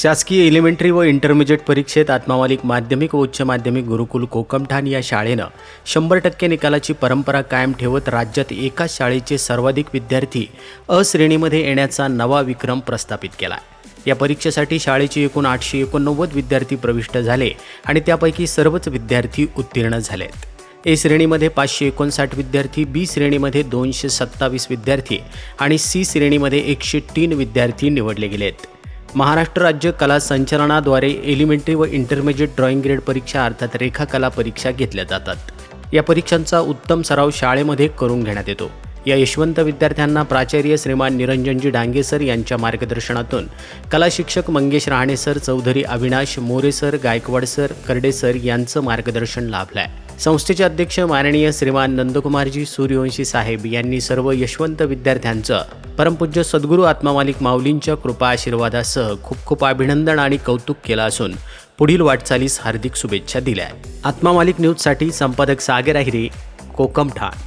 शासकीय एलिमेंटरी व इंटरमिजिएट परीक्षेत आत्मामालिक माध्यमिक व उच्च माध्यमिक गुरुकुल कोकमठाण या शाळेनं शंभर टक्के निकालाची परंपरा कायम ठेवत राज्यात एकाच शाळेचे सर्वाधिक विद्यार्थी अ श्रेणीमध्ये येण्याचा नवा विक्रम प्रस्थापित केला. या परीक्षेसाठी शाळेचे एकूण आठशे एकोणनव्वद विद्यार्थी प्रविष्ट झाले आणि त्यापैकी सर्वच विद्यार्थी उत्तीर्ण झालेत. ए श्रेणीमध्ये पाचशे एकोणसाठ विद्यार्थी बी श्रेणीमध्ये दोनशे सत्तावीस विद्यार्थी आणि सी श्रेणीमध्ये एकशे तीन विद्यार्थी निवडले गेलेत. महाराष्ट्र राज्य कला संचलनाद्वारे एलिमेंटरी व इंटरमिजिएट ड्रॉइंग ग्रेड परीक्षा अर्थात रेखा कला परीक्षा घेतल्या जातात. या परीक्षांचा उत्तम सराव शाळेमध्ये करून घेण्यात येतो. या यशवंत विद्यार्थ्यांना प्राचार्य श्रीमान निरंजनजी डांगे सर यांच्या मार्गदर्शनातून कला शिक्षक Mangesh Rahane sir Chaudhari Avinash More sir Gaikwad sir Karade sir यांचं मार्गदर्शन लाभलं आहे संस्थेचे अध्यक्ष माननीय श्रीमान नंदकुमारजी सूर्यवंशी साहेब यांनी सर्व यशवंत विद्यार्थ्यांचं परमपूज्य सद्गुरू आत्मामालिक माऊलींच्या कृपा आशीर्वादासह खूप खूप अभिनंदन आणि कौतुक केलं असून पुढील वाटचालीस हार्दिक शुभेच्छा दिल्या आत्मामालिक न्यूजसाठी संपादक सागर अहिरे कोकम ठाण.